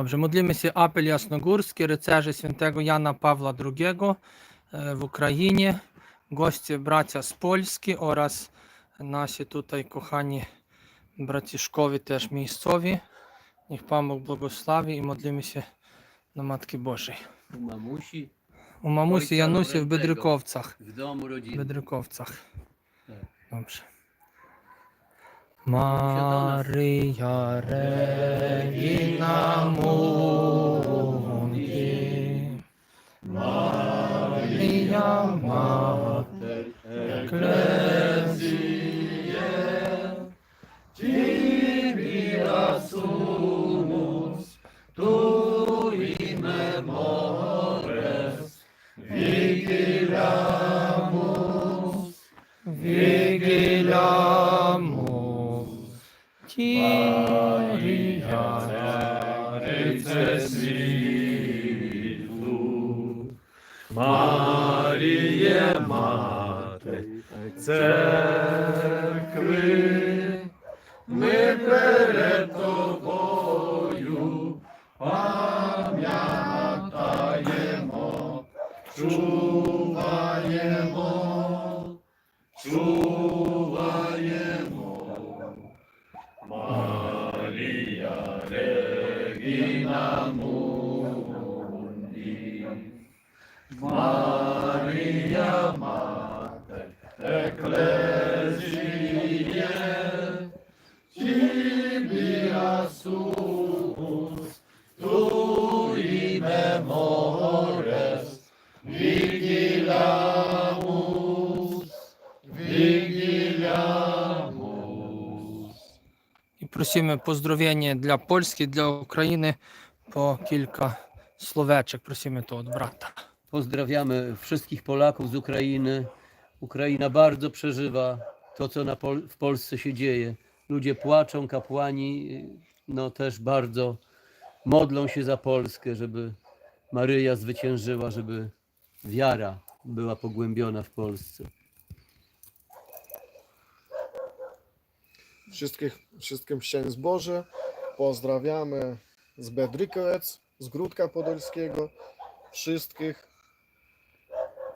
Dobrze, modlimy się apel jasnogórski, rycerzy świętego Jana Pawła II e, w Україні, goście bracia z Polski oraz nasi tutaj kochani braciszkowie też miejscowi. Niech Pan Bóg błogosławi i modlimy się do Matki Bożej. u mamusi Ojca Янусі в Лаврентego. Бедриківцях. w domu rodziny. Бедриківцях. Так. Dobrze. Марія Регіна Мунді, Марія Матер Еклезіє, Тібі Асумус, Туї Меморес, Вігілямус, Вігілямус, Марія, царице світлу, Маріє мати, церкви, ми перед тобою пам'ятаємо, чуваємо, чуваємо. Maria Regina Mundi Maria Mater Ecclesiae prosimy pozdrowienie dla Polski, dla Ukrainy po kilka słóweczek. Prosimy to od brata. Pozdrawiamy wszystkich Polaków z Ukrainy. Ukraina bardzo przeżywa to, co na Pol- w Polsce się dzieje. Ludzie płaczą, kapłani no też bardzo modlą się za Polskę, żeby Maryja zwyciężyła, żeby wiara była pogłębiona w Polsce. Wszystkich, wszystkim szczęść Boże. Pozdrawiamy z Bedrykowiec, z Grudka Podolskiego. Wszystkich.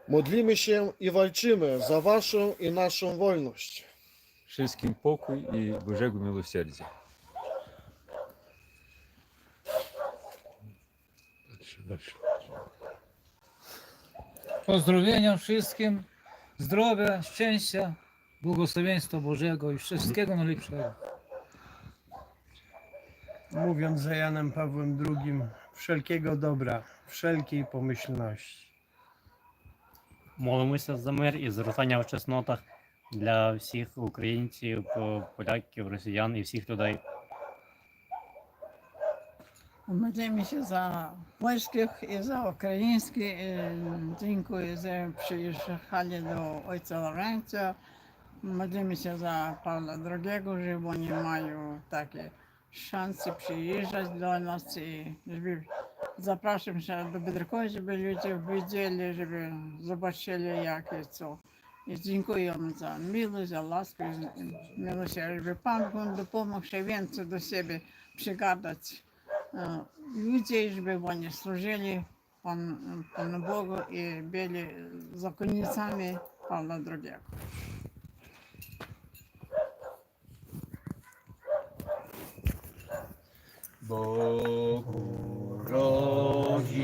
Modlimy się i walczymy za Waszą i naszą wolność. Wszystkim pokój i Bożego miłosierdzia. Pozdrowienia wszystkim, zdrowia, szczęścia, błogosławieństwa Bożego i wszystkiego najlepszego. mówiąc za Janem Pawłem II, wszelkiego dobra, wszelkiej pomyślności. Молимося за мир і зростання в чеснотах для всіх українців, по- поляків, росіян і всіх людей. Modlimy się za polskich i za ukraińskich. i Dziękuję, że przyjechali do ojca Laurencja. Modlimy się za Pawła II, żeby oni mają takie szanse przyjeżdżać do nas i żeby zapraszam się do Biedrkowa, żeby ludzie widzieli, żeby zobaczyli jak i co. I dziękuję za miłość, za laskę, i miłosierdzie, żeby Pan Bóg dopomógł się więcej do siebie przygadać e, ludzi, żeby oni służyli Pan, Panu Bogu i byli zakonnicami Pawła II. Bogu rodzica,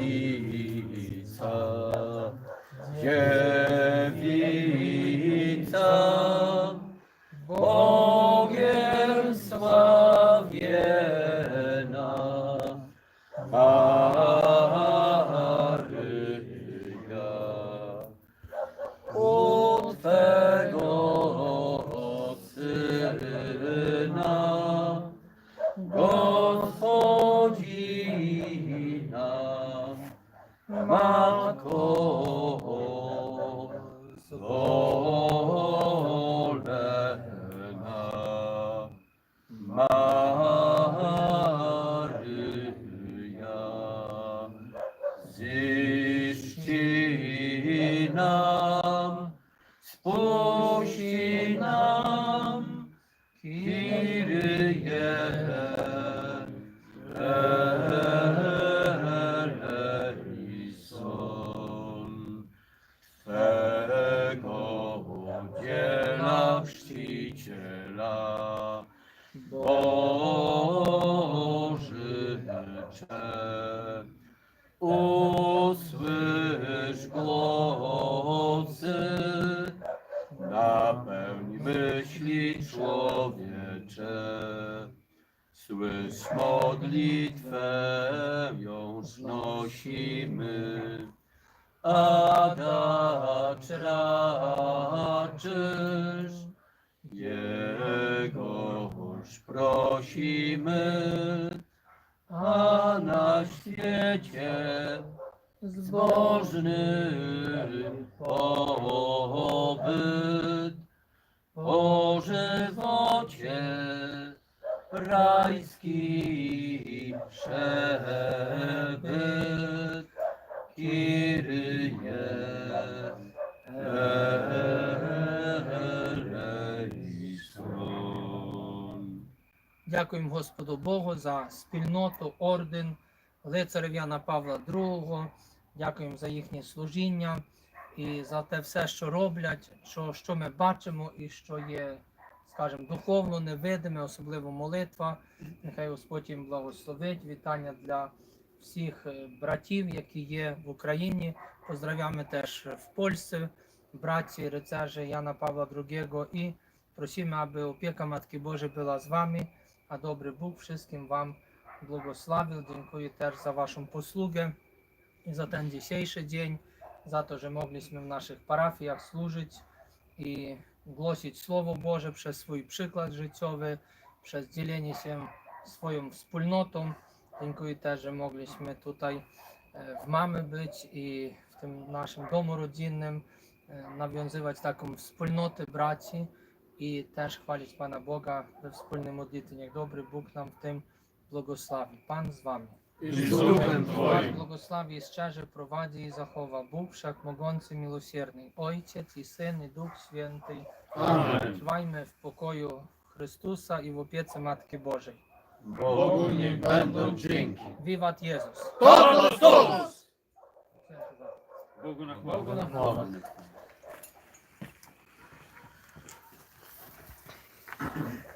Matko zvolena, Maryja, ziści nam, spuści nam, nosimy, a dacz raczysz, Jegoż prosimy, a na świecie zbożny pobyt, o żywocie rajski przebyt. Дякуємо Господу Богу за спільноту, орден лицарів Яна Павла II. Дякуємо за їхнє служіння і за те все, що роблять, що, що ми бачимо і що є, скажімо, духовно невидиме, особливо молитва. Нехай Господь їм благословить. Вітання для всіх е, братів, які є в Україні. Поздравляємо теж в Польщі, браті rycerzy Jana Pawła II i prosimy, aby opieka Matki Bożej była z wami, a dobry Bóg wszystkim wam błogosławił. Dziękuję też za waszą posługę i za ten dzisiejszy dzień, za to, że mogliśmy w naszych parafiach służyć i głosić Słowo Boże przez swój przykład życiowy, przez dzielenie się swoją wspólnotą. Dziękuję też, że mogliśmy tutaj e, w mamy być i w tym naszym domu rodzinnym e, nawiązywać taką wspólnotę braci i też chwalić Pana Boga we wspólnej modlitwie. Niech dobry Bóg nam w tym błogosławi. Pan z Wami. I z duchem Twoim. błogosławi i szczerze prowadzi i zachowa Bóg Wszechmogący, Miłosierny, Ojciec i Syn i Duch Święty. Amen. Trwajmy w pokoju Chrystusa i w opiece Matki Bożej. Viva będą dźwięki. Wiwat Todos todos! Bogu na chwałę. Na. Thank you.